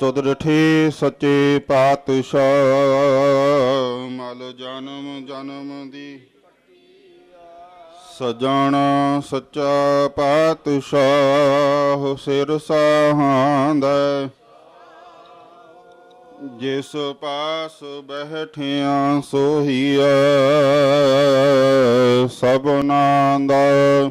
ਤੁਧ ਡਠੇ ਸੱਚੇ ਪਾਤਸ਼ਾਹ। ਮਲ ਜਨਮ ਜਨਮ ਦੀ ਸਜਣ ਸੱਚਾ ਪਾਤਸ਼ਾਹ, ਸਿਰ ਸਹਾਂਦਾ ਜਿਸ ਪਾਸ ਬਹਿਠਿਆ ਸੋਹੀਆ ਸਭਨਾ ਦਾ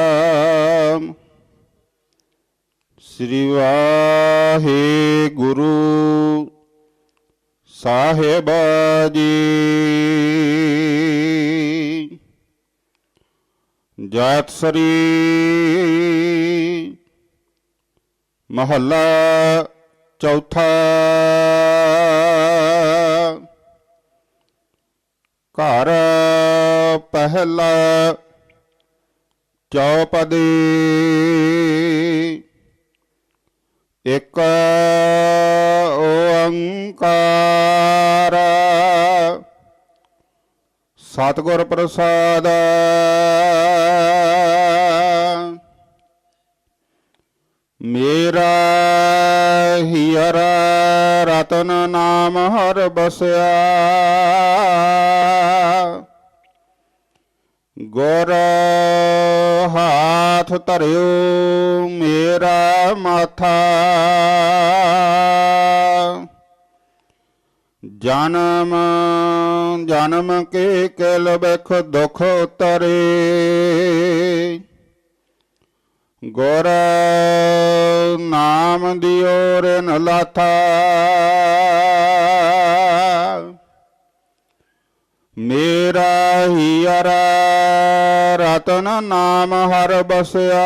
ਸ੍ਰੀ ਵਾਹਿਗੁਰੂ ਸਾਹਿਬ ਜੀ ਜਾਤ ਸਰੀ ਮਹੱਲਾ ਚੌਥਾ। ਘਰ ਪਹਿਲਾ ਚੌਪਦੀ। ਇਕ ਓੰਕਾਰ। ਸਤਿਗੁਰ ਪ੍ਰਸਾਦ। ਮੇਰਾ ਹੀਰ ਰਤਨ ਨਾਮ ਹਰ ਬਸਿਆ। ਗੁਰ ਹਾਥ ਧਰਿਓ, ਮੇਰਾ ਮਾਥਾ। ਜਨਮ ਜਨਮ ਕੇ ਕਿਲ ਬਿਖ ਦੁਖ ਤਰੇ। ਗੁਰ ਨਾਮ ਦਿਓ ਰਿਨ ਲਾਥਾ। ਮੇਰਾ ਹੀਰ ਰਤਨ ਨਾਮ ਹਰ ਬਸਿਆ।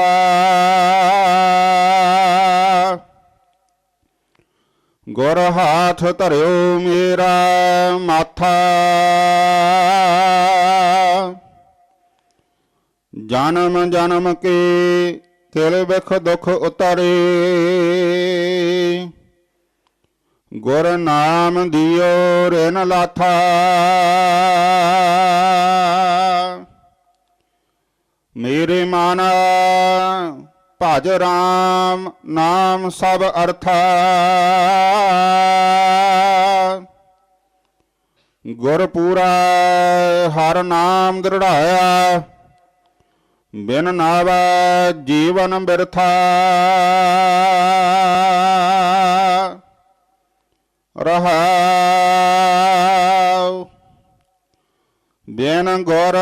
ਗੁਰ ਹਾਥ ਧਰਿਓ ਮੇਰਾ ਮਾਥਾ। ਜਨਮ ਜਨਮ ਕੇ ਕਿਲ ਬਿਖ ਦੁਖ ਉਤਰੇ। ਗੁਰ ਨਾਮ ਦਿਓ ਰਿਨ ਲਾਥਾ। ਮੇਰੇ ਮਨ ਭਜ ਰਾਮ ਨਾਮ ਸਭ ਅਰਥ। ਗੁਰ ਪੂਰਾ ਹਰ ਨਾਮ ਦ੍ਰਿੜਾਇਆ। ਬਿਨ ਨਾਵੈ ਜੀਵਨ ਬਿਰਥਾ। ਰਹਾਉ। ਬਿਨ ਗੁਰ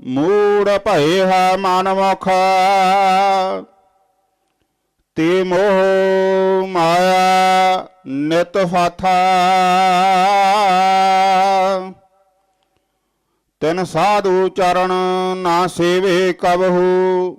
ਮੂੜ ਭਏ ਹੈ ਮਨ ਮੁਖ। ਤੇ ਮੋਹ ਮਾਇਆ ਨਿਤ ਫਾਥਾ। ਤਿਨ ਸਾਧੂ ਚਰਨ ਨਾ ਸੇਵੇ ਕਬਹੂ।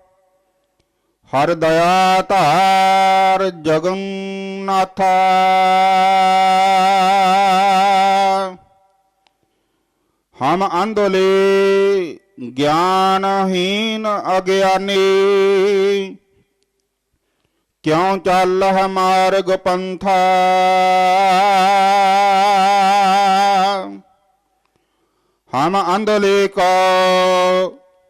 ਹਰ ਦਇਆ ਧਾਰ ਜਗਨਨਾਥਾ। ਹਮ ਅੰਧਲੇ ਗਿਆਨਹੀਨ ਅਗਿਆਨੀ। ਕਿਉ ਚੱਲ ਮਾਰਗ ਪੰਥਾ? ਹਮ ਅੰਧਲੇ ਕੋ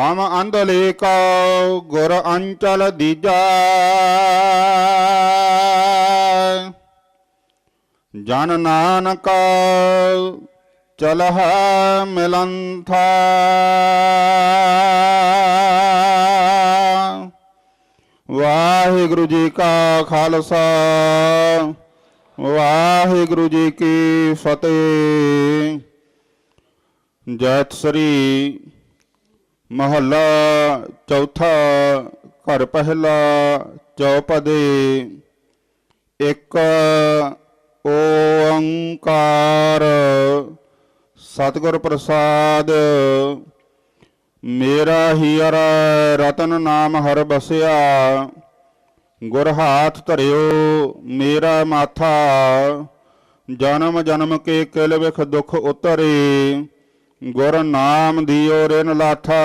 ਹਮ ਅੰਧਲੇ ਕੋ ਗੁਰ ਅੰਚਲ ਦੀਜਾ। ਜਨ ਨਾਨਕ ਚਲਹ ਮਿਲੰਥਾ। ਵਾਹਿਗੁਰੂ ਜੀ ਕਾ ਖਾਲਸਾ, ਵਾਹਿਗੁਰੂ ਜੀ ਕੀ ਫਤਿਹ। ਜੈਤ ਸ੍ਰੀ ਮਹੱਲਾ ਚੌਥਾ, ਘਰ ਪਹਿਲਾ ਚੌਪਦੇ। ਇੱਕ ਓੰਕਾਰ, ਸਤਿਗੁਰ ਪ੍ਰਸਾਦ। ਮੇਰਾ ਹੀਰ ਰਤਨ ਨਾਮ ਹਰ ਬਸਿਆ। ਗੁਰ ਹਾਥ ਧਰਿਓ ਮੇਰਾ ਮਾਥਾ। ਜਨਮ ਜਨਮ ਕੇ ਕਿਲ ਵਿਖ ਦੁਖ ਉਤਰੇ। ਗੁਰ ਨਾਮ ਦਿਓ ਰਿਨ ਲਾਥਾ